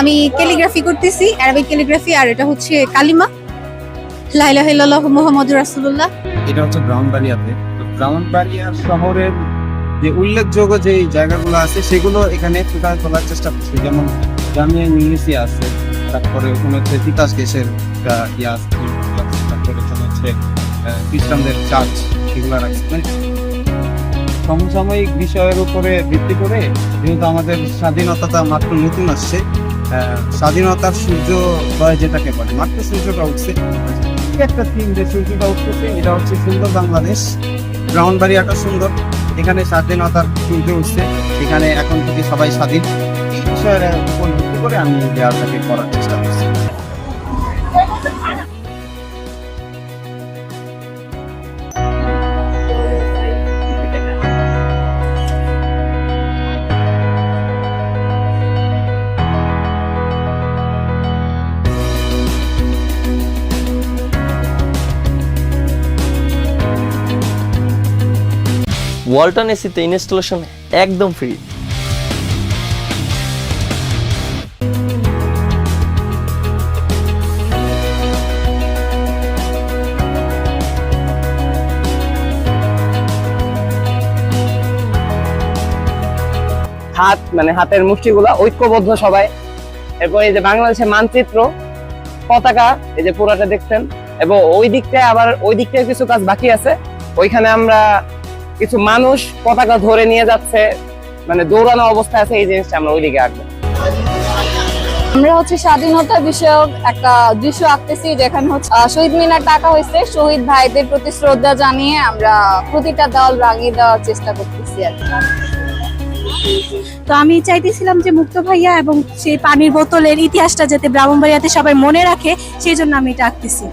আমি ক্যালিগ্রাফি করতেছি Arabic calligraphy আর এটা হচ্ছে কালিমা। লাইলা হিল্লাহ মোহাম্মদ রাসূলুল্লাহ। এটা হচ্ছে ব্রাউনবাড়িয়াতে তো ব্রাউনবাড়িয়া শহরের যে উল্লেখযোগ্য যে জায়গাগুলো আছে, সেগুলো এখানে ফুটায় তোলার চেষ্টা করছি। যেমন জামিয়া ইংলিশি আছে, তারপরে ওখানে হচ্ছে তিতাস একটা ইয়ে আছে, তারপরে হচ্ছে খ্রিস্টানদের চার্চ সেগুলো রাখছে মানে সমসাময়িক বিষয়ের উপরে ভিত্তি করে যেহেতু আমাদের স্বাধীনতাটা মাত্র নতুন আসছে স্বাধীনতার সূর্য যেটাকে বলে, মাত্র সূর্যটা উঠছে। একটা থিম যে সূর্যটা উঠতেছে, এটা হচ্ছে সুন্দর বাংলাদেশ। ব্রাউনবাড়িয়াটা সুন্দর। এখানে স্বাধীনতার সূর্য উঠছে। এখানে এখন থেকে সবাই স্বাধীন। বিষয়ের উপর ভিত্তি করে আমি দেওয়াটাকে করার চেষ্টা করছি। ওয়ালটন এসিতে ইনস্টলেশন একদম ফ্রি। হাত মানে হাতের মুষ্টিগুলা ঐক্যবদ্ধ সবাই। এরপর এই যে বাংলাদেশের মানচিত্র, পতাকা, এই যে পুরাটা দেখছেন। এবং ওই দিকটায় আবার, ওই দিকটায় কিছু কাজ বাকি আছে। ওইখানে আমরা কিছু মানুষ পতাকা ধরে নিয়ে যাচ্ছে। মানে দৌড়ানো অবস্থায় আছে এই জিনিসটা আমরা ওইদিকে আঁকবো। আমরা হচ্ছে স্বাধীনতা বিষয়ক একটা দৃশ্য আঁকতেছি যেখানে হচ্ছে শহীদ মিনার টাকা হয়েছে। শহীদ ভাইদের প্রতি শ্রদ্ধা জানিয়ে আমরা প্রতিটা দল রাঙিয়ে দেওয়ার চেষ্টা করতেছি আর কি। তো আমি চাইতেছিলাম যে মুক্ত ভাইয়া এবং সেই পানির বোতলের ইতিহাসটা যাতে ব্রাহ্মণবাড়িয়াতে সবাই মনে রাখে সেই জন্য আমি এটা আঁকতেছি।